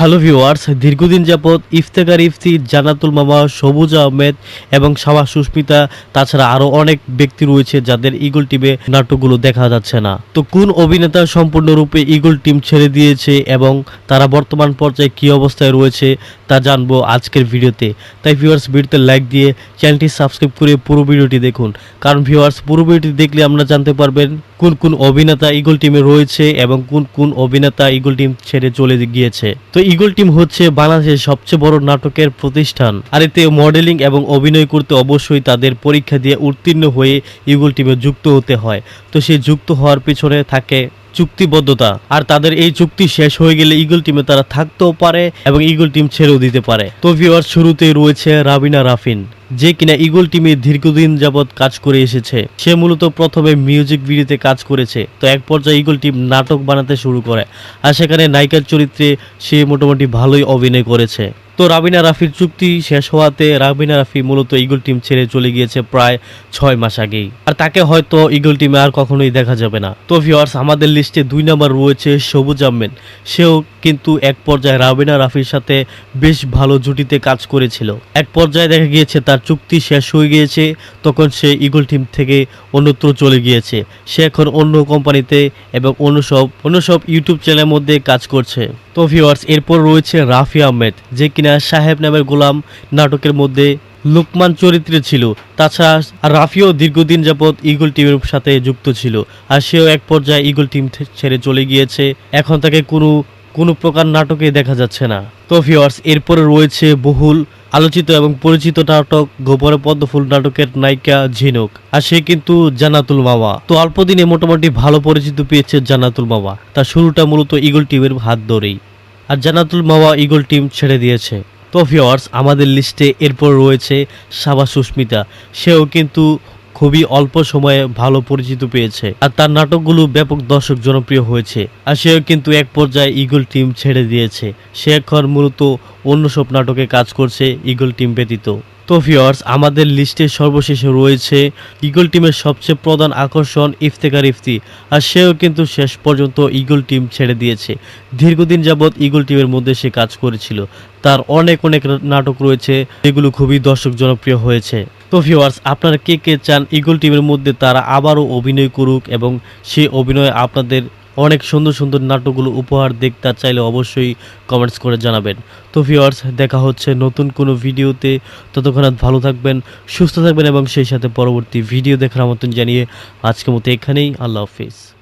Hello viewers, দীর্ঘদিন যাবৎ ইফতেকার ইফতি জানাতুল মামা, সবুজ আহমেদ এবং শামা সুস্মিতা, তাছাড়া আরও অনেক ব্যক্তি রয়েছে যাদের ইগল টিমে নাটকগুলো দেখা যাচ্ছে না। তো কোন অভিনেতা সম্পূর্ণরূপে ইগল টিম ছেড়ে দিয়েছে এবং তারা বর্তমান পর্যায়ে কি অবস্থায় রয়েছে, তা জানব আজকের ভিডিওতে। তাই ভিউয়ার্স, ভিডিওতে লাইক দিয়ে চ্যানেলটি সাবস্ক্রাইব করে পুরো ভিডিওটি দেখুন। কারণ ভিউয়ার্স, পুরো ভিডিওটি দেখলে আপনারা জানতে পারবেন কোন কোন অভিনেতা ইগল টিমে রয়েছে এবং কোন কোন অভিনেতা ইগল টিম ছেড়ে চলে গিয়েছে? তো ইগল টিম হচ্ছে বাংলাদেশের সবচেয়ে বড় নাটকের প্রতিষ্ঠান। আর এতে মডেলিং এবং অভিনয় করতে অবশ্যই তাদের পরীক্ষা দিয়ে উত্তীর্ণ হয়ে ইগল টিমে যুক্ত হতে হয়। তো সে যুক্ত হওয়ার পিছনে থাকে চুক্তিবদ্ধতা। আর তাদের এই চুক্তি শেষ হয়ে গেলে ইগল টিমে তারা থাকতেও পারে এবং ইগল টিম ছেড়েও দিতে পারে। তো ভিওয়ার শুরুতেই রয়েছে রাবিনা রাফিন, যে কিনা ইগল টিমে দীর্ঘদিন যাবৎ কাজ করে এসেছে। সে মূলত প্রথমে মিউজিক ভিডিওতে কাজ করেছে। তো এক পর্যায়ে ইগল টিম নাটক বানাতে শুরু করে। আর সেখানে নায়িকার চরিত্রে সে মোটামুটি ভালোই অভিনয় করেছে। তো রাবিনা রাফির চুক্তি শেষ হওয়াতে রাবিনা রাফি মূলত ইগল টিম ছেড়ে চলে গিয়েছে প্রায় ছয় মাস আগেই। আর তাকে হয়তো ইগল টিমে আর কখনোই দেখা যাবে না। তো ভিওয়ার্স আমাদের লিস্টে দুই নাম্বার রয়েছে সবুজ আহমেদ। সেও কিন্তু এক পর্যায়ে রাবিনা রাফির সাথে বেশ ভালো জুটিতে কাজ করেছিল। এক পর্যায়ে দেখা গিয়েছে তার চুক্তি শেষ হয়ে গিয়েছে, তখন সে ইগল টিম থেকে অন্যত্র চলে গিয়েছে। সে এখন অন্য কোম্পানিতে এবং অন্য সব অন্য সব ইউটিউব চ্যানেলের মধ্যে কাজ করছে। তো ভিওয়ার্স এরপর রয়েছে রাফি আহমেদ, যে কিনা সাহেব নামের গোলাম নাটকের মধ্যে লুকমান চরিত্রে ছিল। তাছাড়া রাফিও দীর্ঘদিন যাবৎ ইগল টিমের সাথে যুক্ত ছিল আর সেও এক পর্যায়ে ইগল টিম ছেড়ে চলে গিয়েছে। এখন তাকে কোনো কোনো প্রকার নাটকে দেখা যাচ্ছে না। তো ভিওয়ার্স এরপরে রয়েছে বহুল আলোচিত এবং পরিচিত নাটক গোবরে পদ্মফুল নাটকের নায়িকা ঝিনুক আর সে কিন্তু জান্নাতুল মামা। তো অল্পদিনে মোটামুটি ভালো পরিচিত পেয়েছে জান্নাতুল মামা। তার শুরুটা মূলত ইগল টিমের হাত ধরেই। আর জান্নাতুল মাওয়া ইগল টিম ছেড়ে দিয়েছে। তো ভিওয়ার্স আমাদের লিস্টে এরপর রয়েছে সাবা সুস্মিতা। সেও কিন্তু খুবই অল্প সময়ে ভালো পরিচিত পেয়েছে। আর তার নাটকগুলো ব্যাপক দর্শক জনপ্রিয় হয়েছে। আর সেও কিন্তু এক পর্যায়ে ইগল টিম ছেড়ে দিয়েছে। সে এখন মূলত অন্য সব নাটকে কাজ করছে ইগল টিম ব্যতীত। তো ভিওয়ার্স আমাদের লিস্টে সর্বশেষে রয়েছে ইগল টিমের সবচেয়ে প্রধান আকর্ষণ ইফতেকার ইফতি। আর সেও কিন্তু শেষ পর্যন্ত ইগল টিম ছেড়ে দিয়েছে। দীর্ঘদিন যাবৎ ইগল টিমের মধ্যে সে কাজ করেছিল। তার অনেক অনেক নাটক রয়েছে, যেগুলো খুবই দর্শক জনপ্রিয় হয়েছে। তো ভিওয়ার্স আপনারা কে কে চান ইগল টিমের মধ্যে তারা আবারও অভিনয় করুক এবং সে অভিনয় আপনাদের অনেক সুন্দর সুন্দর নাটকগুলো উপহার দেখতে চাইলে অবশ্যই কমেন্টস করে জানাবেন। তো ভিওয়ার্স দেখা হচ্ছে নতুন কোনো ভিডিওতে। ততক্ষণ ভালো থাকবেন, সুস্থ থাকবেন এবং সেই সাথে পরবর্তী ভিডিও দেখার মতন জানিয়ে আজকের মতো এখানেই, আল্লাহ হাফিজ।